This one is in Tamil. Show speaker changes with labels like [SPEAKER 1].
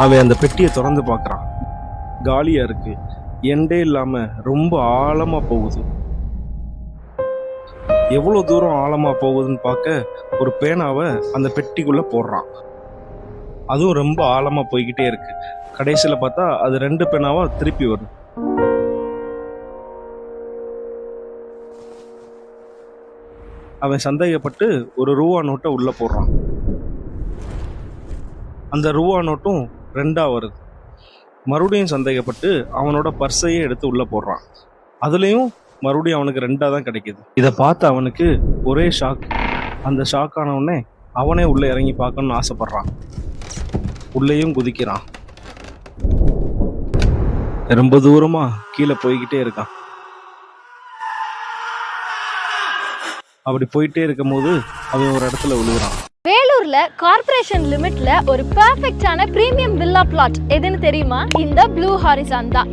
[SPEAKER 1] அவன் அந்த பெட்டியை திறந்து பார்க்குறான். காலியாக இருக்கு. எண்டே இல்லாமல் ரொம்ப ஆழமாக போகுது. எவ்வளோ தூரம் ஆழமாக போகுதுன்னு பார்க்க ஒரு பேனாவை அந்த பெட்டிக்குள்ளே போடுறான். அதுவும் ரொம்ப ஆழமாக போய்கிட்டே இருக்கு. கடைசியில் பார்த்தா அது ரெண்டு பேனாவாக திருப்பி வரும் அவன் சந்தேகப்பட்டு ஒரு ரூபா நோட்டை உள்ளே போடுறான். அந்த ரூபா நோட்டும் ரெண்டாக வருது. மறுபடியும் சந்தேகப்பட்டு அவனோட பர்ஸையே எடுத்து உள்ளே போடுறான். அதுலேயும் மறுபடியும் அவனுக்கு ரெண்டாக தான் கிடைக்கிது. இதை பார்த்து அவனுக்கு ஒரே ஷாக் அந்த ஷாக் ஆனவுடனே உடனே அவனே உள்ளே இறங்கி பார்க்கணும்னு ஆசைப்படுறான். உள்ளேயும் குதிக்கிறான். ரொம்ப தூரமாக கீழே போய்கிட்டே இருக்கான். அப்படி போயிட்டே இருக்கும்போது அவன் ஒரு இடத்துல விழுகிறான்
[SPEAKER 2] வேலூர்ல கார்பரேஷன் லிமிட்ல ஒரு பெர்ஃபெக்ட்டான பிரீமியம் வில்லா பிளாட் எதுன்னு தெரியுமா? இந்த ப்ளூ ஹாரிசான் தான்.